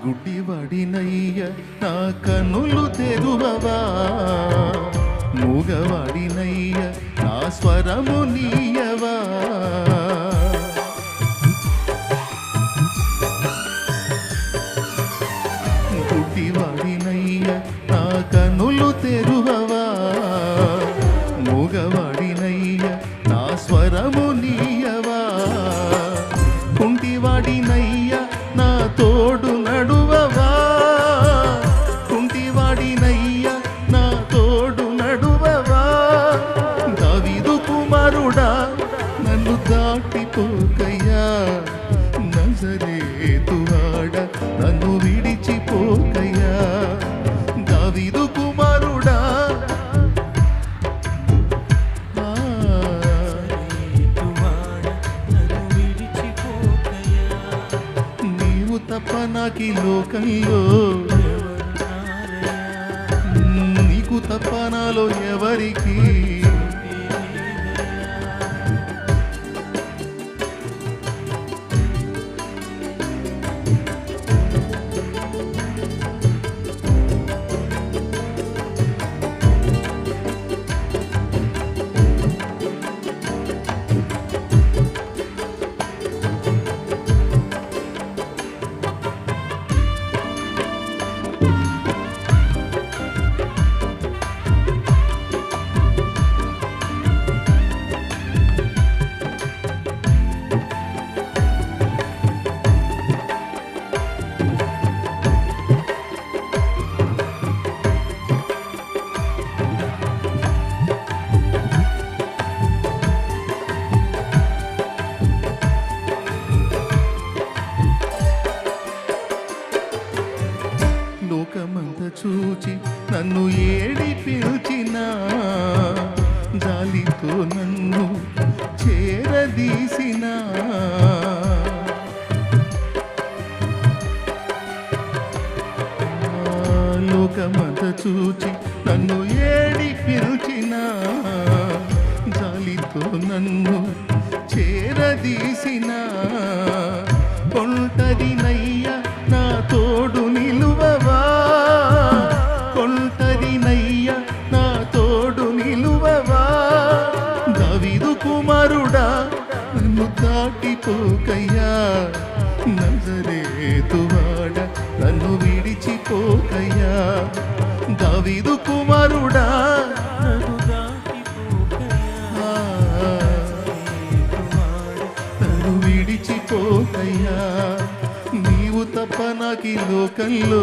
గుడ్డివాడినయ్య నా కన్నులు తెరువవా? మూగవాడినయ్య నా స్వరము నీయవా? గుడ్డివాడినయ్య నా కన్నులు తెరువవా? మూగవాడినయ్య నా స్వరము నీయవా? దాటిపోకయ్యా నజరేతువాడ నన్ను విడిచిపోకయ్యా దావీదు కుమారుడా. నీవు తప్ప నాకి లోకంలో నీకు తప్ప నాలో ఎవరికి లోకమంత చూచి నన్ను ఏడి పిలిచిన జాలితో నన్ను చేరదీసిన. లోకమంత చూచి నన్ను ఏడి పిలిచిన జాలితో నన్ను చేరదీసిన. కొంటరినయ్య నా తోడు దాటిపోకయ్యా నజరేతువాడ నన్ను విడిచిపోకయ్యా. దావీదు కుమారుడా నన్ను విడిచిపోకయ్యా. నీవు తప్ప నాకు ఈ లోకంలో